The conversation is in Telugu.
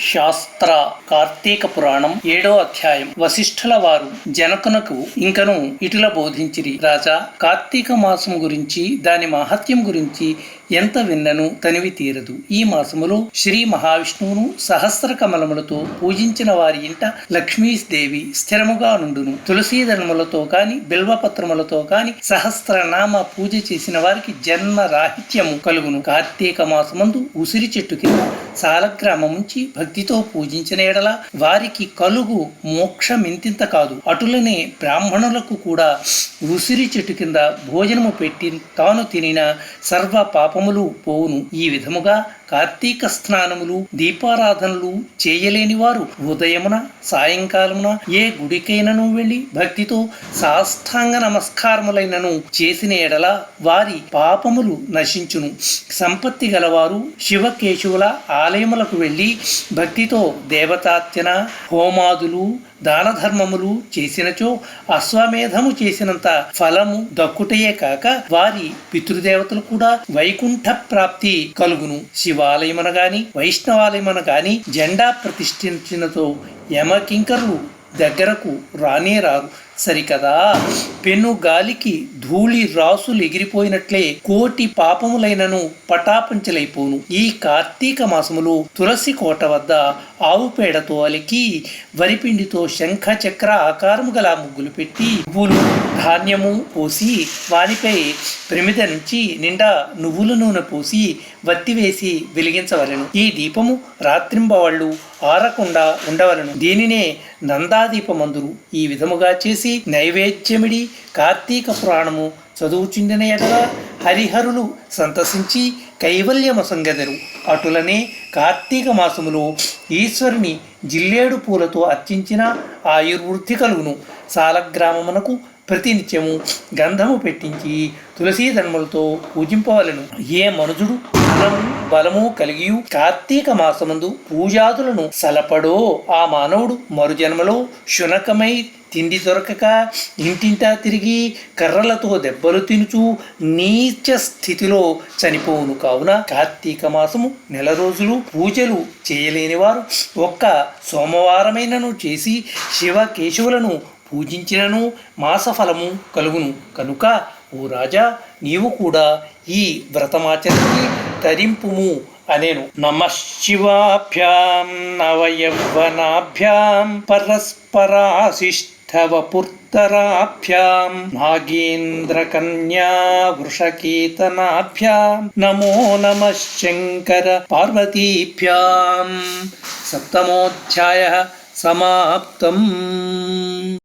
శాస్త్ర కార్తీక పురాణం ఏడో అధ్యాయం. వశిష్ఠుల వారు జనకునకు ఇంకను ఇటుల బోధించిరి. రాజా కార్తీక మాసం గురించి దాని మహత్యం గురించి ఎంత విన్నను తనివి తీరదు. ఈ మాసములో శ్రీ మహావిష్ణువును సహస్ర కమలములతో పూజించిన వారి ఇంట లక్ష్మీదేవి స్థిరముగా నుండును. తులసీదళములతో కాని బిల్వపత్రములతో కాని సహస్రనామ పూజ చేసిన వారికి జన్మ రాహిత్యము కలుగును. కార్తీక మాసమందు ఉసిరి చెట్టు కింద సాలగ్రామముంచి భక్తితో పూజించిన ఎడల వారికి కలుగు మోక్షమింతింత కాదు. అటులనే బ్రాహ్మణులకు కూడా ఉసిరి చెట్టు కింద భోజనము పెట్టి తాను తినిన సర్వ పాపములు పోవును. ఈ విధముగా కార్తీక స్నానములు దీపారాధనలు చేయలేని వారు ఉదయమున సాయంకాలమున ఏ గుడికైనను వెళ్ళి భక్తితో సాష్టాంగ నమస్కారములైనను చేసిన ఎడల వారి పాపములు నశించును. సంపత్తి గలవారు శివకేశవుల ఆలయములకు వెళ్ళి భక్తితో దేవతాత్యన హోమాదులు దాన ధర్మములు చేసినచో అశ్వమేధము చేసినంత ఫలము దక్కుటయే కాక వారి పితృదేవతలు కూడా వైకుంఠ ప్రాప్తి కలుగును. శివాలయమన గాని వైష్ణవాలయమన గాని జెండా ప్రతిష్ఠించినతో యమకింకర్లు దగ్గరకు రానే రారు సరికదా? పెను గాలికి ధూళి రాసులు ఎగిరిపోయినట్లే కోటి పాపములైనను పటాపంచలైపోను. ఈ కార్తీక మాసములో తులసి కోట వద్ద ఆవు పేడతో అలికి వరిపిండితో శంఖ చక్ర ఆకారము గల ముగ్గులు పెట్టి పువ్వులు ధాన్యము పోసి వానిపై ప్రమిద నుంచి నిండా నువ్వుల నూనె పోసి వత్తివేసి వెలిగించవలను. ఈ దీపము రాత్రింబవాళ్ళు ఆరకుండా ఉండవలను. దీనినే నందాదీపమందురు ఈ విధముగా చేసి నైవేద్యమిడి కార్తీక పురాణము చదువుచుండిన ఎడల హరిహరులు సంతసించి కైవల్యమసంగదరు. అటులనే కార్తీక మాసములో ఈశ్వరుని జిల్లేడు పూలతో అర్చించిన ఆయుర్వృద్ధి కలుగును. సాలగ్రామమునకు ప్రతినిత్యము గంధము పెట్టించి తులసీ ధర్మలతో పూజింపవలను. ఏ మనుజుడు ధనము బలము కలిగి కార్తీక మాసమందు పూజాదులను సలపడో ఆ మానవుడు మరుజన్మలో శునకమై తిండి దొరకక ఇంటింటా తిరిగి కర్రలతో దెబ్బలు తినుచు నీచ స్థితిలో చనిపోవును కావున కార్తీక మాసము నెల రోజులు పూజలు చేయలేని వారు ఒక్క సోమవారమైనను చేసి శివ కేశవులను పూజించినను మాసఫలము కలుగును. కనుక ఓ రాజా నీవు కూడా ఈ వ్రతమాచరించి తరింపుము అనేను. నమశివాభ్యాం నవయవ్వనాభ్యాం పరస్పరాశిష్టవపుర్తరాభ్యాం నాగేంద్రకన్యా వృషకీతనాభ్యాం నమో నమ శంకర పార్వతీభ్యాం. సప్తమోధ్యాయ సమాప్తం.